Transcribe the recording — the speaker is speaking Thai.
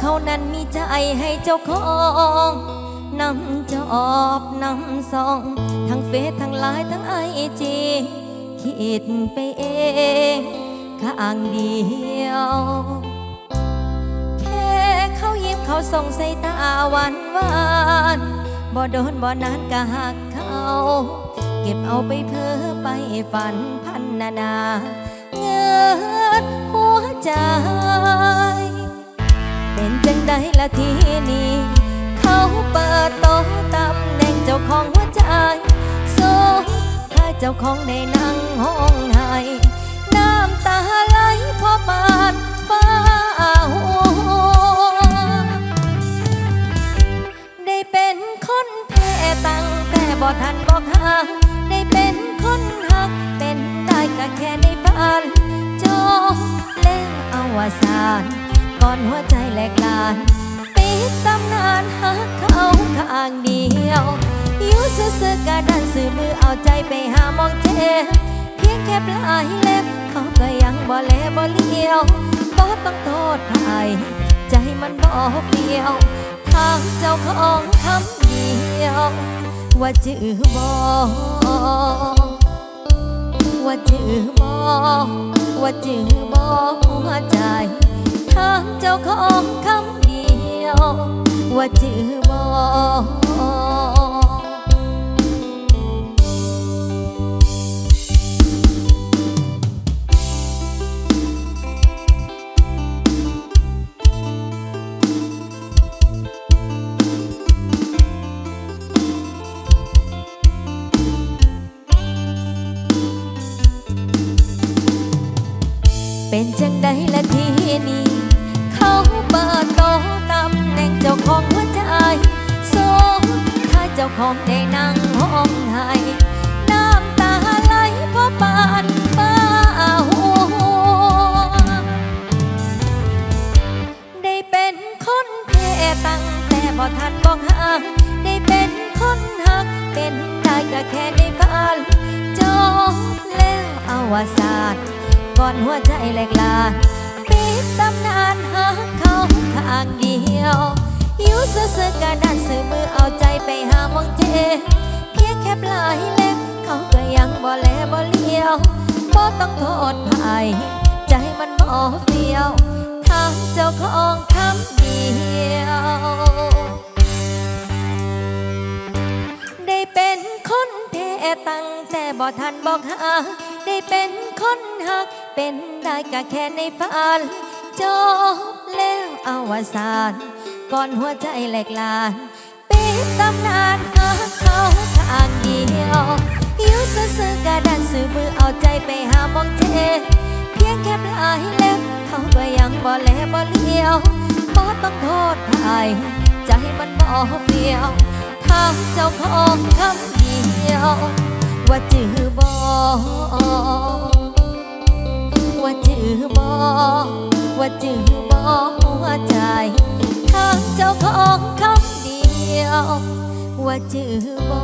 เขานั้นมีใจให้เจ้าของนำจอบนำซอง ทั้งเฟซทั้งไลน์ทั้งไอจีคิดไปเองข้างเดียว แค่เขายิ้มเขาส่งใส่ตาหวานหวานบ่โดนบ่นานก็หักเขา เก็บเอาไปเพ้อไปฝันพันนานา จังใดละทีนี้ เขาเปิดโต๊ะตำแหน่งเจ้าของหัวใจสูงถ้าเจ้าของได้นั่งห้องไห้น้ำตาไหลเพอปานฟ้าหัวได้เป็นคนแพ้ตั้งแต่บ่ทันบอกหาได้เป็นคนหัก เป็นได้ก็แค่ในฝันจบแล้วอวสาน ก่อนหัวใจแหลกลานปิดตำนานหักเขาข้างเดียวอยู่ซื่อๆกะดันสื่อมือเอาใจไปหามองเทเพียงแค่ปลายเล็บเขาก็ยังบ่แลบ่เลี้ยวบ่ต้องโทษใครใจมันบ่เฟียว ทางเจ้าของคำเดียว ว่าจือบ่ว่าจือบ่ว่าจือบ่หัวใจ ทางเจ้าของคำเดียว ว่าจือบ่ เป็นจังใดละทีนี้ เขาเปิดโตตำแหน่งเจ้าของหัวใจสูงถ้าเจ้าของได้นั่งห้องไห้น้ำตาไหลเพราะปานฟ้าหัวได้เป็นคนแพ้ตั้งแต่บ่ทันบอกหาได้เป็นคนหัก เป็นได้ก็แค่ในฝันจบแล้วอวสาน ก่อนหัวใจแหลกลานปิดตำนานหักเขาข้างเดียวอยู่ซื่อๆกะดันสื่อมือเอาใจไปหามองเจ เพียงแค่ปลายเล็บเขาก็ยังบ่แลบ่เลี้ยวบ่ต้องโทษใครใจมันบ่เฟียวทางเจ้าของคำเดียวได้เป็นคนแพ้ตั้งแต่บ่ทันบอกหา ได้เป็นคนหัก เป็นได้ก็แค่ในฝันจบแล้วอวสานก่อนหัวใจแหลกลานปิดตำนานหักเขาข้างเดียวอยู่ซื่อๆกะดันสื่อมือเอาใจไปหาหมองเทเพียงแค่ปลายเล็บเขาก็ยังบ่แลบ่เลี้ยวบ่ต้องโทษใครใจมันบ่เฟียวทางเจ้าของคำเดียว ว่าจือบ่ว่าจือบ่ว่าจือบ่หัวใจทางเจ้าของคำเดียว ว่าจือบ่